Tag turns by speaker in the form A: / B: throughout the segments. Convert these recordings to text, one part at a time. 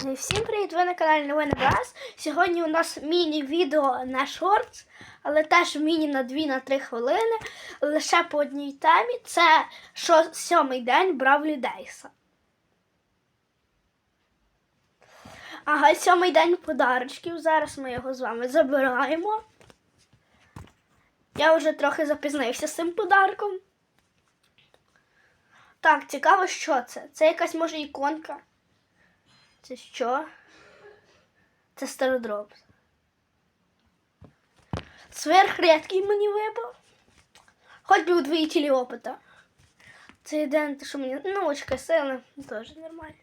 A: Всім привіт! Ви на каналі Новини Брас. Сьогодні у нас міні-відео на шортс, але теж міні на 2-3 хвилини. Лише по одній темі. Це сьомий день Бравлі Дейса. Ага, сьомий день подарочків. Зараз ми його з вами забираємо. Я вже трохи запізнився з цим подарком. Так, цікаво, що це? Це якась може іконка. Це що? Це стародроп. Сверхредкий мені випав. Хоч би удвоїтелі опита. Це єдине, що мені научка сили, теж нормально.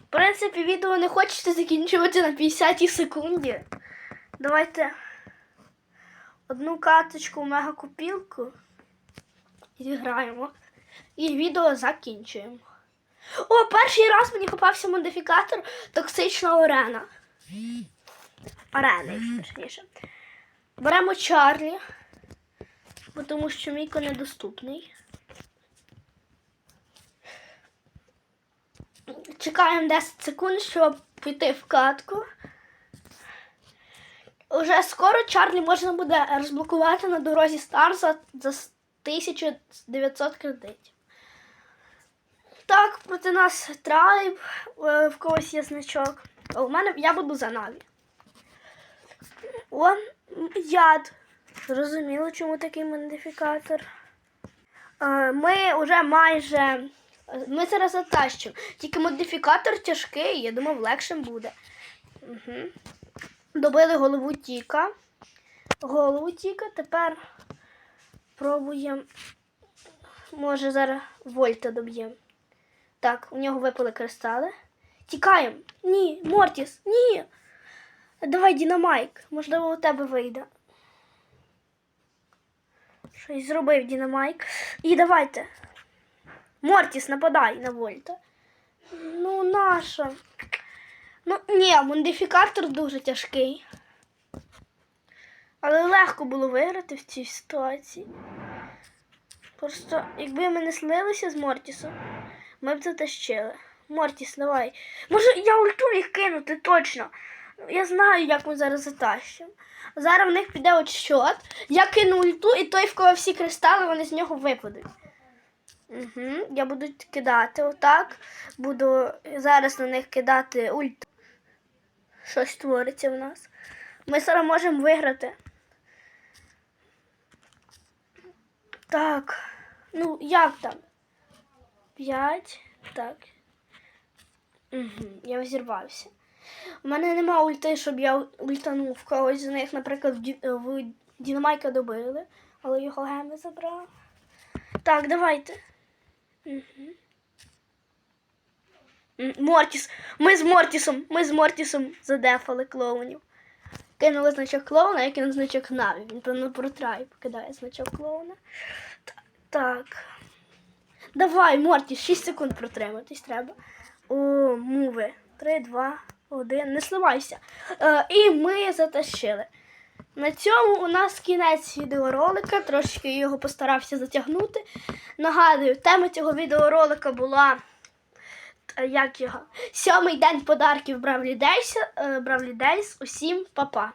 A: В принципі, відео не хочете закінчувати на 50 секунді. Давайте одну карточку в мегакопілку і граємо. І відео закінчуємо. О, перший раз мені попався модифікатор токсична арена. Арена, точніше. Беремо Чарлі, бо тому що Міко недоступний. Чекаємо 10 секунд, щоб піти в катку. Уже скоро Чарлі можна буде розблокувати на дорозі Стар за, за 1900 кредитів. Так, проти нас трайб, е, в когось є значок. А у мене я буду за Наві. О, м, яд. Зрозуміло, чому такий модифікатор. Е, Ми вже майже. Ми зараз затащимо. Тільки модифікатор тяжкий, я думав, легшим буде. Угу. Добили голову Тіка. Голову Тіка. Тепер пробуємо. Може, зараз Вольта доб'ємо. Так, у нього випали кристали. Тікаємо. Ні, Мортіс, ні. Давай Дінамайк. Можливо, у тебе вийде. Щось зробив Дінамайк. І давайте. Мортіс, нападай на Вольта. Ну, наша. Ну, ні, модифікатор дуже тяжкий. Але легко було виграти в цій ситуації. Просто, якби ми не слилися з Мортісом, ми б затащили. Мортіс, давай. Може, я ульту їх кинути точно. Я знаю, як ми зараз затащимо. Зараз в них піде отсчет. Я кину ульту, і той, в кого всі кристали, вони з нього випадуть. Угу. Я буду кидати отак. Буду зараз на них кидати ульт. Щось твориться в нас. Ми зараз можемо виграти. Так. Ну, як там? П'ять. Так. Угу, я взірвався. У мене нема ульти, щоб я ультанув в когось з них, наприклад, в, в Дінамайка добили, але його геми забрав. Так, давайте. Угу. Мортіс. Ми з Мортісом. Ми з Мортісом задефали клоунів. Кинули значок клоуна, я кинув значок Наві. Він певно про трайб кидає значок клоуна. Так. Давай, Мортіс, 6 секунд протриматись треба. О, муви. 3, 2, 1. Не сливайся. Е, і ми затащили. На цьому у нас кінець відеоролика. Трошки його постарався затягнути. Нагадую, тема цього відеоролика була. е, Як його? Сьомий день подарків Бравлі Дейс. Бравлі Дейс. Усім па-па.